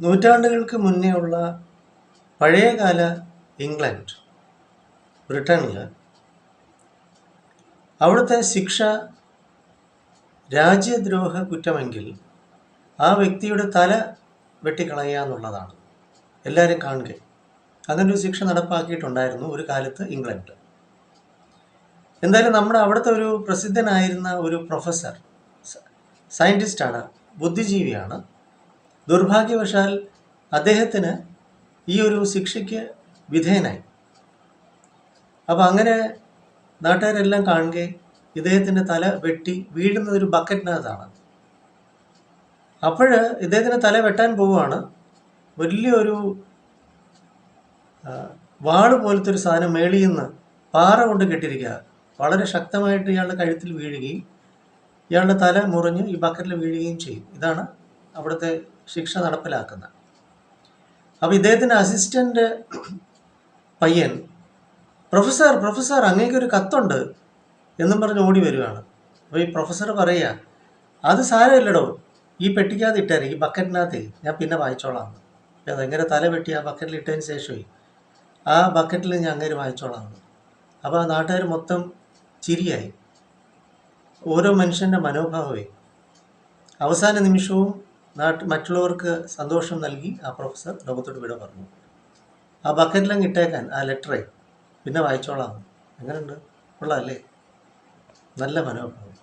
നൂറ്റാണ്ടുകൾക്ക് മുന്നേ ഉള്ള പഴയകാല ഇംഗ്ലണ്ട് ബ്രിട്ടനിൽ അവിടുത്തെ ശിക്ഷ രാജ്യദ്രോഹ കുറ്റമെങ്കിൽ ആ വ്യക്തിയുടെ തല വെട്ടിക്കളയുക എന്നുള്ളതാണ്. എല്ലാവരും കാണുക. അങ്ങനൊരു ശിക്ഷ നടപ്പാക്കിയിട്ടുണ്ടായിരുന്നു ഒരു കാലത്ത് ഇംഗ്ലണ്ട്. എന്തായാലും നമ്മുടെ അവിടുത്തെ ഒരു പ്രസിദ്ധനായിരുന്ന ഒരു പ്രൊഫസർ സയന്റിസ്റ്റാണ് ബുദ്ധിജീവിയാണ്. ദുർഭാഗ്യവശാൽ അദ്ദേഹത്തിന് ഈ ഒരു ശിക്ഷയ്ക്ക് വിധേയനായി. അപ്പോൾ അങ്ങനെ നാട്ടുകാരെല്ലാം കാണുകയെ ഇദ്ദേഹത്തിന്റെ തല വെട്ടി വീഴുന്ന ഒരു ബക്കറ്റിനകത്താണ്. അപ്പോൾ ഇദ്ദേഹത്തിന്റെ തല വെട്ടാൻ പോവുകയാണ്. വലിയൊരു വാൾ പോലത്തെ ഒരു സാധനം മേളിൽ നിന്ന് പാറ കൊണ്ട് കെട്ടിയിരിക്കുക വളരെ ശക്തമായിട്ട് ഇയാളുടെ കഴുത്തിൽ വീഴുകയും ഇയാളുടെ തല മുറിഞ്ഞ് ഈ ബക്കറ്റിൽ വീഴുകയും ചെയ്യും. ഇതാണ് അവിടുത്തെ ശിക്ഷ നടപ്പിലാക്കുന്നത് അപ്പോൾ ഇദ്ദേഹത്തിന്റെ അസിസ്റ്റന്റ് പയ്യൻ പ്രൊഫസർ പ്രൊഫസർ അങ്ങേക്ക് ഒരു കത്തുണ്ട് എന്നും പറഞ്ഞ് ഓടി വരികയാണ് അപ്പോൾ ഈ പ്രൊഫസർ പറയുക അത് സാരമില്ലടോ. ഈ പെട്ടിക്കകത്ത് ഇട്ടേരെ ഈ ബക്കറ്റിനകത്ത്. ഞാൻ പിന്നെ വായിച്ചോളാം. അതെങ്ങനെ തല വെട്ടി ആ ബക്കറ്റിൽ ഇട്ടതിന് ശേഷമേ ആ ബക്കറ്റിൽ ഞാൻ അങ്ങനെ വായിച്ചോളാം. അപ്പോൾ ആ നാട്ടുകാർ മൊത്തം ചിരിയായി. ഓരോ മനുഷ്യന്റെ മനോഭാവമേ. അവസാന നിമിഷവും നാട്ട് മറ്റുള്ളവർക്ക് സന്തോഷം നൽകി ആ പ്രൊഫസർ ലോകത്തോട് വിട പറഞ്ഞു. ആ ബക്കറ്റിലങ്ങ് ഇട്ടേക്കാൻ ആ ലെറ്ററേ പിന്നെ വായിച്ചോളാം. എങ്ങനെയുണ്ട്? കൊള്ളാമല്ലേ നല്ല മനോഭാവം.